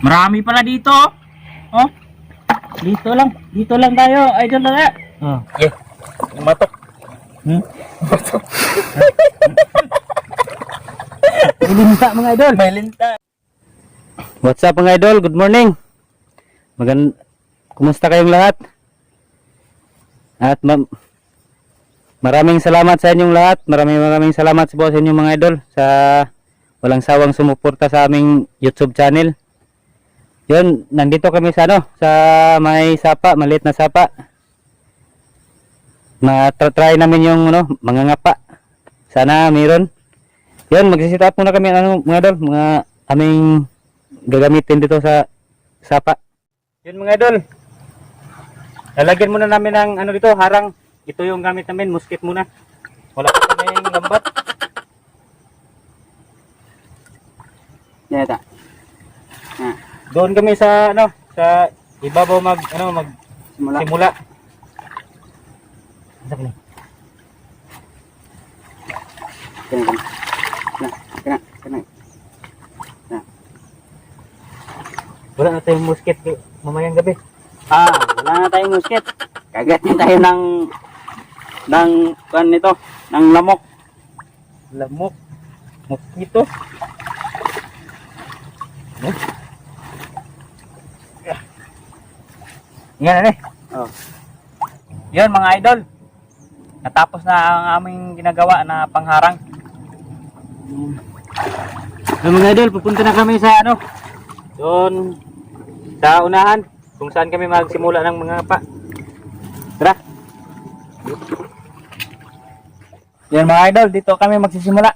Marami pala dito. Oh. Dito lang. Dito lang tayo. Idol na nga. Oh. Yeah. Matok. Hmm? Ilinta mga idol. May linta. What's up mga idol? Good morning. Magan Kumusta kayong lahat? At ma- maraming salamat sa inyong lahat. Maraming maraming salamat po sa inyong mga idol sa walang sawang sumuporta sa aming YouTube channel. Yun, nandito kami sa ano, sa may sapa, maliit na sapa. Na try namin yung ano, mga ngapa. Sana mayroon. Yun, magsisit up muna kami ano, mga idol, mga aming gagamitin dito sa sapa. Yun mga idol. Lalagyan muna namin ng ano dito, harang. Ito yung gamit namin, musket muna. Wala pa kaming lambat. Yata. Ah. Doon kami sa ano, sa ibabaw mag ano mag Simula. simula. Sabi ni. Kena, kena. Kena, kena, kena. Wala na tayong musket di- mamayang gabi. Ah, wala na tayong musket. Kagatin tayo ng ng kan nito, ng lamok. Lamok. Mosquito. Yan na eh. Oh. Yun mga idol. Natapos na ang aming ginagawa na pangharang. Yung mga idol, pupunta na kami sa ano? Doon sa unahan kung saan kami magsimula ng mga pa. Tara. Yan mga idol, dito kami magsisimula.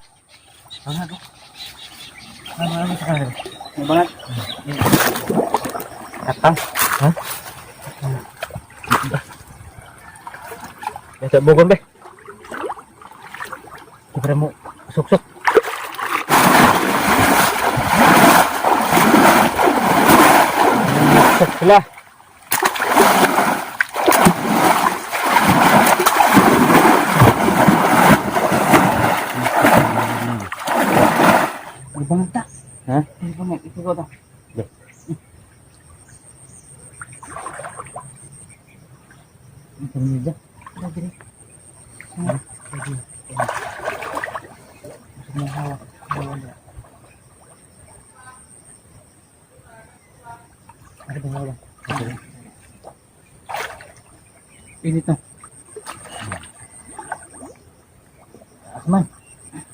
Ano ano sa kanila? Ano bangat? Atang. Ha? Sa bugon be. Ibra mo suksok. Suksok sila. Ano bangat ta? Ha? Ano bangat? Ito ko. Be. Ang pamilya. Ano gini? Ha? Lagi. Mo hawak. Hawak na. Ano ba hawak? Init na. Taas man.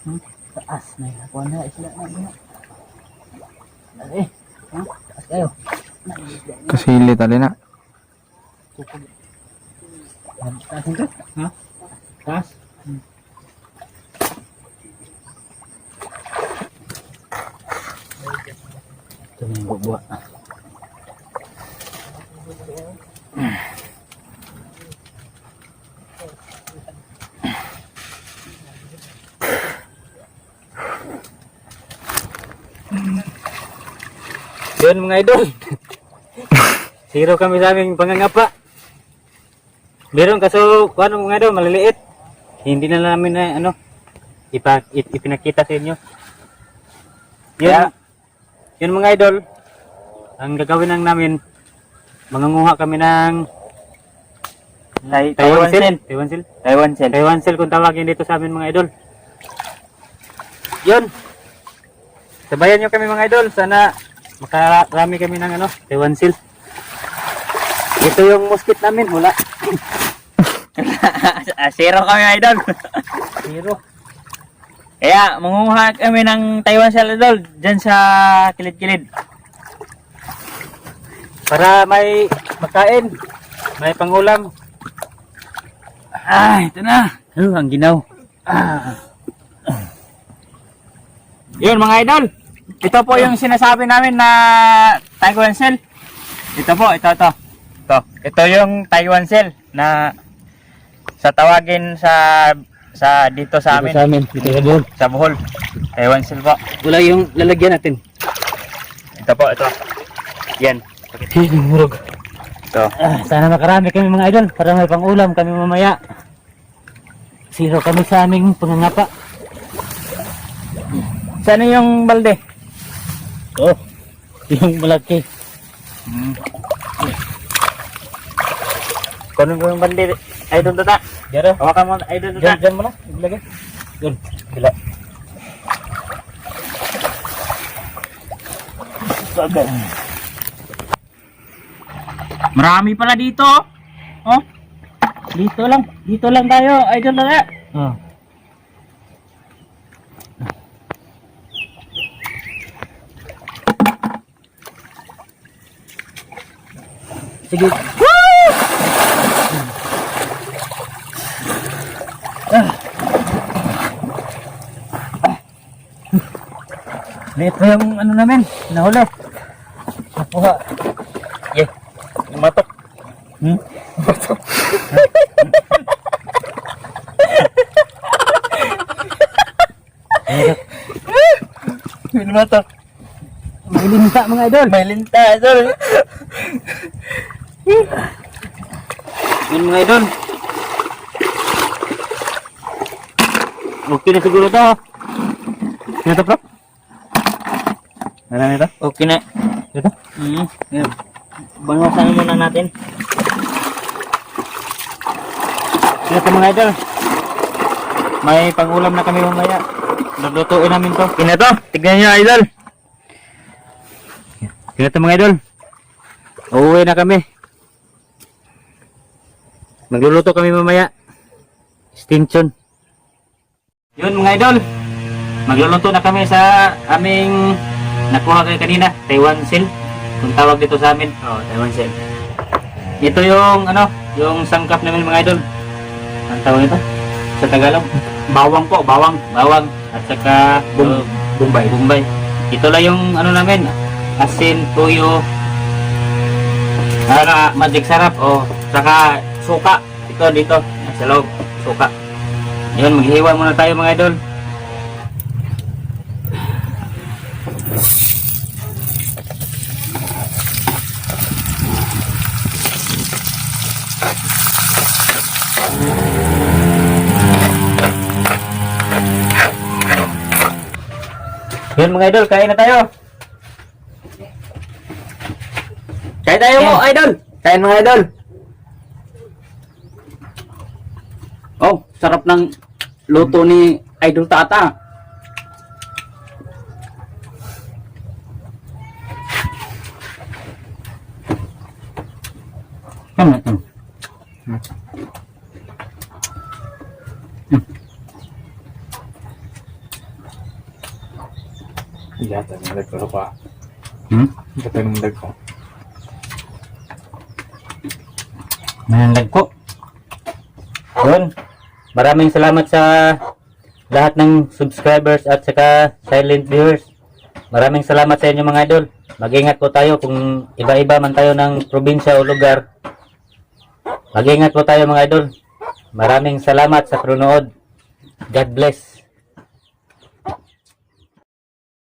Hmm? Taas. May hakuan na. Isla na. Isla. Dali. Taas kayo. Kasili tali na. Taas ka? Ha? Taas? Ito yung bubuwa. Yun mga idol. Zero kami sa aming pangangapa. Meron kaso, kuano mga idol, maliliit. Hindi na namin na ano, ipa, ip- ipinakita sa inyo. Yun, Kaya- yun mga idol, ang gagawin lang namin, mangunguha kami ng Tai- Taiwan. Seal. Taiwan Seal. Taiwan Seal. Taiwan Seal kung tawagin dito sa amin mga idol. Yun. Sabayan nyo kami mga idol. Sana makarami kami ng ano, Taiwan Seal. Ito yung muskit namin. Wala. Zero kami idol. Zero. Kaya mangunguha kami ng Taiwan Seal idol dyan sa kilid-kilid. Para may makain. May pangulam. Ah, ito na. Oh, ang ginaw. Ah. Yun mga idol. Ito po yung sinasabi namin na Taiwan Seal. Ito po, ito, ito. Ito, ito yung Taiwan Seal na sa tawagin sa sa dito sa amin Dito sa amin. Dito sa buhol. sa Bohol. Seal po. Wala yung lalagyan natin. Ito po, ito. Yan. Hinurog. Ito. Ah, sana makarami kami mga idol para may pangulam kami mamaya. Zero kami sa aming pangangapa. Saan yung balde? Oh, Yung malaki. Hmm. Kunin mo yung bandi. Idol tata. Diyan Hawakan mo idol Diyan, tata. diyan mo na. Ilagay. Yun. Bila. Marami pala dito. Oh. Dito lang. Dito lang tayo. Idol tata. Oh. Sige. Ito yung ano namin. Nahuli. Nakuha. Yeah. Matok. Hmm? Matok. May linta mga idol. May linta, idol. Yun mga idol. Okay na siguro to. Ano to, bro? Ano nito? Okay na. Ito? Hmm. Yan. Bangasan muna natin. Ito mga idol. May pangulam na kami mamaya. Lulutuin namin to. Kina to. Tignan nyo, idol. Ito mga idol. Uuwi na kami. Magluluto kami mamaya. Stinson. Yun mga idol. Magluluto na kami sa aming nakuha kayo kanina. Taiwan Seal. Kung tawag dito sa amin. Oh, Taiwan Seal. Ito yung ano, yung sangkap namin mga idol. Ang tawag nito? Sa Tagalog? Bawang po, bawang, bawang. At saka Bum- Bombay. Bombay. Ito lang yung ano namin, asin, tuyo, saka magic sarap o saka suka. Ito dito, sa loob, suka. Yun, maghihiwa muna tayo mga idol. Yun mga idol, kain na tayo. Kain tayo mo, idol. Kain mga idol. Oh, sarap ng luto ni Idol Tata. Ano ito? Yata, nalag ko pa. Hmm? Yata, nalag ko. Mahandag ko. Yun. Maraming salamat sa lahat ng subscribers at saka silent viewers. Maraming salamat sa inyo mga idol. Mag-ingat po tayo kung iba-iba man tayo ng probinsya o lugar. Mag-ingat po tayo mga idol. Maraming salamat sa panonood. God bless.